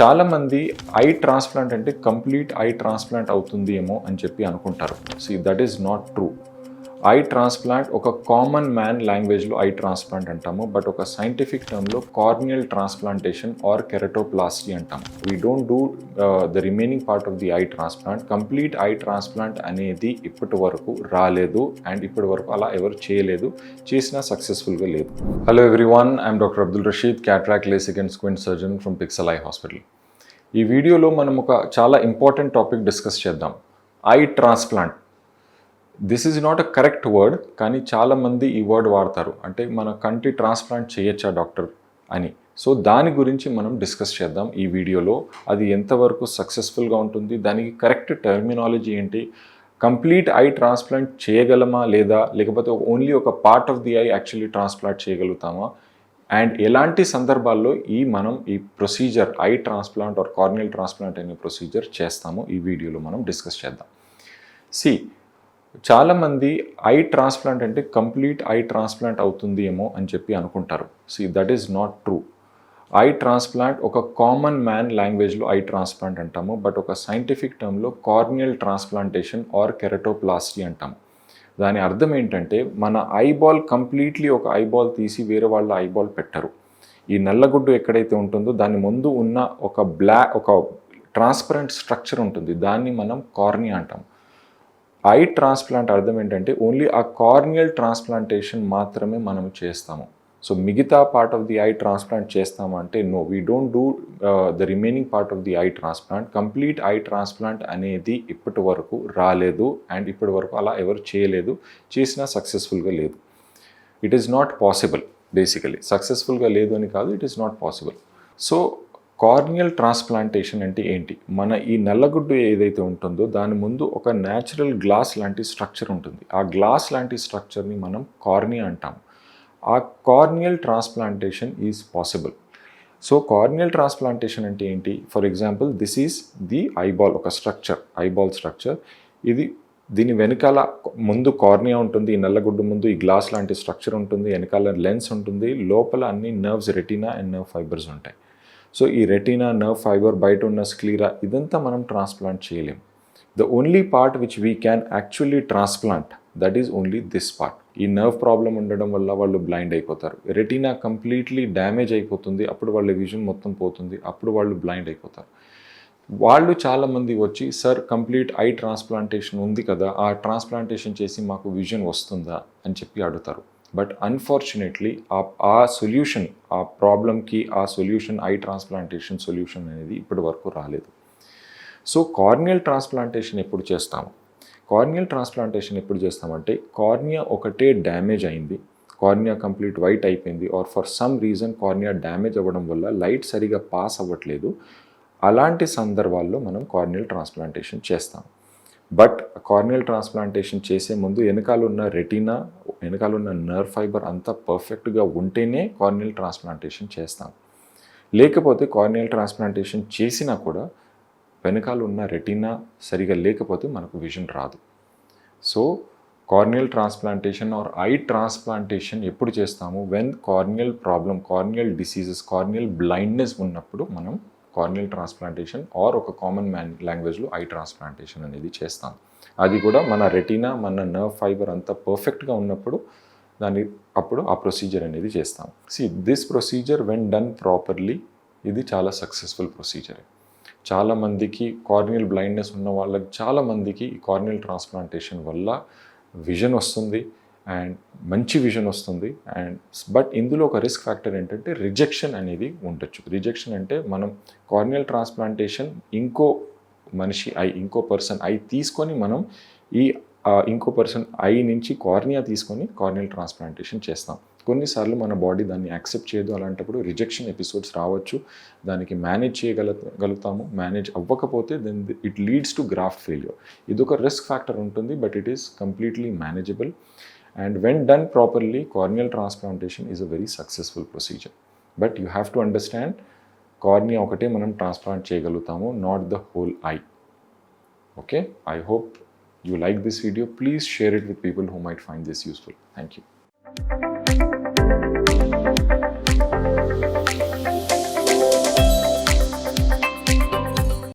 చాలామంది eye transplant అంటే complete eye transplant అవుతుంది ఏమో అని చెప్పి అనుకుంటారు. See that is not true eye transplant ఒక కామన్ మ్యాన్ లాంగ్వేజ్లో ఐ ట్రాన్స్ప్లాంట్ అంటాము బట్ ఒక సైంటిఫిక్ టర్మ్లో కార్నియల్ ట్రాన్స్ప్లాంటేషన్ ఆర్ కెరటోప్లాస్టీ అంటాము. We don't do the remaining part of the eye transplant complete eye transplant అనేది ఇప్పటి వరకు రాలేదు అండ్ ఇప్పటి వరకు అలా ఎవరు చేయలేదు చేసినా సక్సెస్ఫుల్గా లేదు. Hello everyone I'm doctor Abdul Rasheed cataract LASIK and squint surgeon from Pixel eye hospital ఈ వీడియోలో మనం ఒక చాలా ఇంపార్టెంట్ టాపిక్ డిస్కస్ చేద్దాం. Eye transplant this is not a correct word కానీ చాలామంది ఈ వర్డ్ వాడతారు. అంటే మన కంటి ట్రాన్స్ప్లాంట్ చేయొచ్చా డాక్టర్ అని. సో దాని గురించి మనం డిస్కస్ చేద్దాం ఈ వీడియోలో. అది ఎంతవరకు సక్సెస్ఫుల్గా ఉంటుంది దానికి కరెక్ట్ టర్మినాలజీ ఏంటి కంప్లీట్ ఐ ట్రాన్స్ప్లాంట్ చేయగలమా లేదా లేకపోతే ఓన్లీ ఒక part of the eye actually transplant చేయగలుగుతామా and ఎలాంటి సందర్భాల్లో ఈ మనం ఈ procedure eye transplant or corneal transplant అనే ప్రొసీజర్ చేస్తామో ఈ వీడియోలో మనం డిస్కస్ చేద్దాం. సి చాలామంది ఐ ట్రాన్స్ప్లాంట్ అంటే కంప్లీట్ ఐ ట్రాన్స్ప్లాంట్ అవుతుంది ఏమో అని చెప్పి అనుకుంటారు. See that is not true eye transplant ఒక కామన్ మ్యాన్ లాంగ్వేజ్లో ఐ ట్రాన్స్ప్లాంట్ అంటాము బట్ ఒక సైంటిఫిక్ టర్మ్లో కార్నియల్ ట్రాన్స్ప్లాంటేషన్ ఆర్ కెరటోప్లాస్టీ అంటాము. దాని అర్థం ఏంటంటే మన ఐబాల్ కంప్లీట్లీ ఒక ఐబాల్ తీసి వేరే వాళ్ళ ఐబాల్ పెట్టరు. ఈ నల్లగుడ్డు ఎక్కడైతే ఉంటుందో దాని ముందు ఉన్న ఒక బ్లాక్ ఒక ట్రాన్స్పరెంట్ స్ట్రక్చర్ ఉంటుంది. దాన్ని మనం కార్నియా అంటాం ఐ ట్రాన్స్ప్లాంట్ అర్థం ఏంటంటే ఓన్లీ ఆ కార్నియల్ ట్రాన్స్ప్లాంటేషన్ మాత్రమే మనం చేస్తాము. సో మిగతా part of the eye transplant చేస్తామంటే no we don't do the remaining part of the eye transplant complete eye transplant అనేది ఇప్పటి వరకు రాలేదు అండ్ ఇప్పటి వరకు అలా ఎవరు చేయలేదు. చేసినా సక్సెస్ఫుల్గా లేదు. It is not possible basically సక్సెస్ఫుల్గా లేదు అని కాదు it is not possible so corneal transplantation అంటే ఏంటి? మన ఈ నల్లగుడ్డు ఏదైతే ఉంటుందో దాని ముందు ఒక న్యాచురల్ గ్లాస్ లాంటి స్ట్రక్చర్ ఉంటుంది. ఆ గ్లాస్ లాంటి స్ట్రక్చర్ని మనం కార్నియా అంటాం. ఆ corneal transplantation is possible. So corneal transplantation అంటే ఏంటి? For example this is the eyeball ఒక స్ట్రక్చర్ ఐబాల్ స్ట్రక్చర్. ఇది దీని వెనకాల ముందు కార్నియా ఉంటుంది ఈ నల్లగుడ్డు ముందు ఈ గ్లాస్ లాంటి స్ట్రక్చర్ ఉంటుంది వెనకాల లెన్స్ ఉంటుంది లోపల అన్ని nerves retina and nerve fibers ఉంటాయి. సో ఈ రెటీనా నర్వ్ ఫైబర్ బయట ఉన్న స్క్లీరా ఇదంతా మనం ట్రాన్స్ప్లాంట్ చేయలేం. The only part which we can actually transplant that is only this part ఈ నర్వ్ ప్రాబ్లం ఉండడం వల్ల వాళ్ళు బ్లైండ్ అయిపోతారు. రెటీనా కంప్లీట్లీ డ్యామేజ్ అయిపోతుంది. అప్పుడు వాళ్ళ విజన్ మొత్తం పోతుంది. అప్పుడు వాళ్ళు బ్లైండ్ అయిపోతారు. వాళ్ళు చాలామంది వచ్చి సార్ కంప్లీట్ ఐ ట్రాన్స్ప్లాంటేషన్ ఉంది కదా. ఆ ట్రాన్స్ప్లాంటేషన్ చేసి మాకు విజన్ వస్తుందా? అని చెప్పి అడుగుతారు. బట్ అన్ఫార్చునేట్లీ ఆ సొల్యూషన్ ఆ ప్రాబ్లమ్కి ఆ సొల్యూషన్ ఐ ట్రాన్స్ప్లాంటేషన్ సొల్యూషన్ అనేది ఇప్పటి వరకు రాలేదు. సో కార్నియల్ ట్రాన్స్ప్లాంటేషన్ ఎప్పుడు చేస్తాము? కార్నియల్ ట్రాన్స్ప్లాంటేషన్ ఎప్పుడు చేస్తామంటే కార్నియా ఒకటే డ్యామేజ్ అయింది కార్నియా కంప్లీట్ వైట్ అయిపోయింది or for some reason cornea damage అవ్వడం వల్ల లైట్ సరిగా పాస్ అవ్వట్లేదు. అలాంటి సందర్భాల్లో మనం కార్నియల్ ట్రాన్స్ప్లాంటేషన్ చేస్తాం. బట్ కార్నియల్ ట్రాన్స్ప్లాంటేషన్ చేసే ముందు వెనకాల ఉన్న రెటీనా వెనకాల ఉన్న నర్వ్ ఫైబర్ అంతా పర్ఫెక్ట్గా ఉంటేనే కార్నియల్ ట్రాన్స్ప్లాంటేషన్ చేస్తాం. లేకపోతే కార్నియల్ ట్రాన్స్ప్లాంటేషన్ చేసినా కూడా వెనకాల ఉన్న రెటీనా సరిగా లేకపోతే మనకు విజన్ రాదు. So corneal transplantation or eye transplantation ఎప్పుడు చేస్తాము? When corneal problem corneal diseases corneal blindness ఉన్నప్పుడు మనం కార్నియల్ ట్రాన్స్ప్లాంటేషన్ ఆర్ ఒక కామన్ మ్యాన్ లాంగ్వేజ్లో ఐ ట్రాన్స్ప్లాంటేషన్ అనేది చేస్తాం. అది కూడా మన రెటీనా మన నర్వ్ ఫైబర్ అంతా పర్ఫెక్ట్గా ఉన్నప్పుడు దాన్ని అప్పుడు ఆ ప్రొసీజర్ అనేది చేస్తాం. See this procedure when done properly ఇది చాలా సక్సెస్ఫుల్ ప్రొసీజర్ చాలామందికి కార్నియల్ బ్లైండ్నెస్ ఉన్న వాళ్ళకి చాలామందికి ఈ కార్నియల్ ట్రాన్స్ప్లాంటేషన్ వల్ల విజన్ వస్తుంది. అండ్ మంచి విజన్ వస్తుంది. అండ్ బట్ ఇందులో ఒక రిస్క్ ఫ్యాక్టర్ ఏంటంటే రిజెక్షన్ అనేది ఉండొచ్చు. రిజెక్షన్ అంటే మనం కార్నియల్ ట్రాన్స్ప్లాంటేషన్ ఇంకో మనిషి ఐ ఇంకో పర్సన్ ఐ తీసుకొని మనం ఈ ఇంకో పర్సన్ ఐ నుంచి కార్నియా తీసుకొని కార్నియల్ ట్రాన్స్ప్లాంటేషన్ చేస్తాం. కొన్నిసార్లు మన బాడీ దాన్ని యాక్సెప్ట్ చేయదు. అలాంటప్పుడు రిజెక్షన్ ఎపిసోడ్స్ రావచ్చు. దానికి మేనేజ్ చేయగల గలుగుతాము మేనేజ్ అవ్వకపోతే then it leads to graft failure. ఇది ఒక రిస్క్ ఫ్యాక్టర్ ఉంటుంది. But it is completely manageable. And when done properly corneal transplantation is a very successful procedure but you have to understand cornea ఒకటే మనం transplant చేయగలుగుతాము not the whole eye okay? I hope you like this video. Please share it with people who might find this useful. Thank you.